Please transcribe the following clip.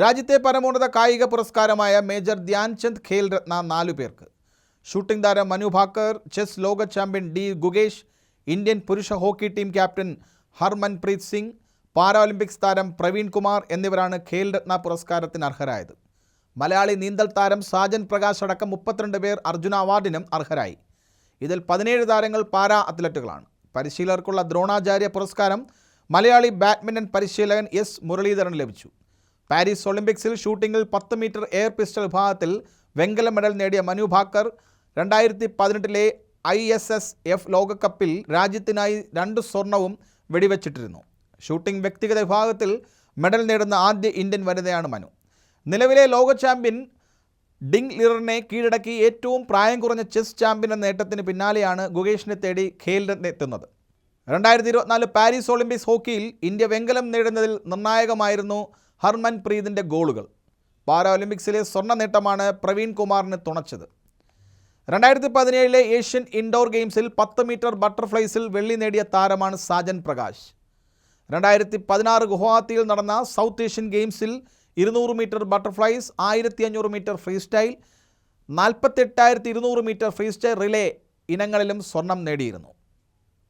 രാജ്യത്തെ പരമോന്നത കായിക പുരസ്കാരമായ മേജർ ധ്യാൻചന്ദ് ഖേൽ രത്ന നാലു പേർക്ക്. ഷൂട്ടിംഗ് താരം മനു ഭാക്കർ ചെസ് ലോക ചാമ്പ്യൻ ഡി ഗുഗേഷ് ഇന്ത്യൻ പുരുഷ hockey team captain Harmanpreet Singh Paralympics താരം പ്രവീൺ കുമാർ എന്നിവരാണ് ഖേൽ രത്ന പുരസ്കാരത്തിന് അർഹരായത്. മലയാളി നീന്തൽ താരം സാജൻ പ്രകാശ് അടക്കം മുപ്പത്തിരണ്ട് പേർ അർജുന അവാർഡിനും അർഹരായി. ഇതിൽ പതിനേഴ് താരങ്ങൾ പാരാ അത്ലറ്റുകളാണ്. പരിശീലകർക്കുള്ള ദ്രോണാചാര്യ പുരസ്കാരം മലയാളി ബാഡ്മിന്റൺ പരിശീലകൻ എസ് മുരളീധരൻ ലഭിച്ചു. പാരീസ് ഒളിമ്പിക്സിൽ ഷൂട്ടിങ്ങിൽ പത്ത് മീറ്റർ എയർ പിസ്റ്റൾ വിഭാഗത്തിൽ വെങ്കല മെഡൽ നേടിയ മനു ഭാക്കർ രണ്ടായിരത്തി പതിനെട്ടിലെ ഐ എസ് എസ് എഫ് ലോകകപ്പിൽ രാജ്യത്തിനായി രണ്ട് സ്വർണവും വെടിവെച്ചിട്ടിരുന്നു. ഷൂട്ടിംഗ് വ്യക്തിഗത വിഭാഗത്തിൽ മെഡൽ നേടുന്ന ആദ്യ ഇന്ത്യൻ വനിതയാണ് മനു. നിലവിലെ ലോക ചാമ്പ്യൻ ഡിങ് ലിററിനെ കീഴടക്കി ഏറ്റവും പ്രായം കുറഞ്ഞ ചെസ് ചാമ്പ്യൻ എന്ന നേട്ടത്തിന് പിന്നാലെയാണ് ഗുകേഷിനെ തേടി ഖേൽ രത്ന എത്തുന്നത്. രണ്ടായിരത്തി ഇരുപത്തിനാല് പാരീസ് ഒളിമ്പിക്സ് ഹോക്കിയിൽ ഇന്ത്യ വെങ്കലം നേടുന്നതിൽ നിർണായകമായിരുന്നു ഹർമൻ പ്രീതിന്റെ ഗോളുകൾ. പാരാ ഒളിമ്പിക്സിലെ സ്വർണ നേട്ടമാണ് പ്രവീൺ കുമാറിന് തുണച്ചത്. രണ്ടായിരത്തി പതിനേഴിലെ ഏഷ്യൻ ഇൻഡോർ ഗെയിംസിൽ പത്ത് മീറ്റർ ബട്ടർഫ്ലൈസിൽ വെള്ളി നേടിയ താരമാണ് സാജൻ പ്രകാശ്. രണ്ടായിരത്തി പതിനാറ് ഗുവാഹത്തിയിൽ നടന്ന സൗത്ത് ഏഷ്യൻ ഗെയിംസിൽ ഇരുന്നൂറ് മീറ്റർ ബട്ടർഫ്ലൈസ് ആയിരത്തി അഞ്ഞൂറ് മീറ്റർ ഫ്രീ സ്റ്റൈൽ നാൽപ്പത്തെട്ടായിരത്തി ഇരുന്നൂറ് മീറ്റർ ഫ്രീ സ്റ്റൈൽ റിലേ ഇനങ്ങളിലും സ്വർണം നേടിയിരുന്നു.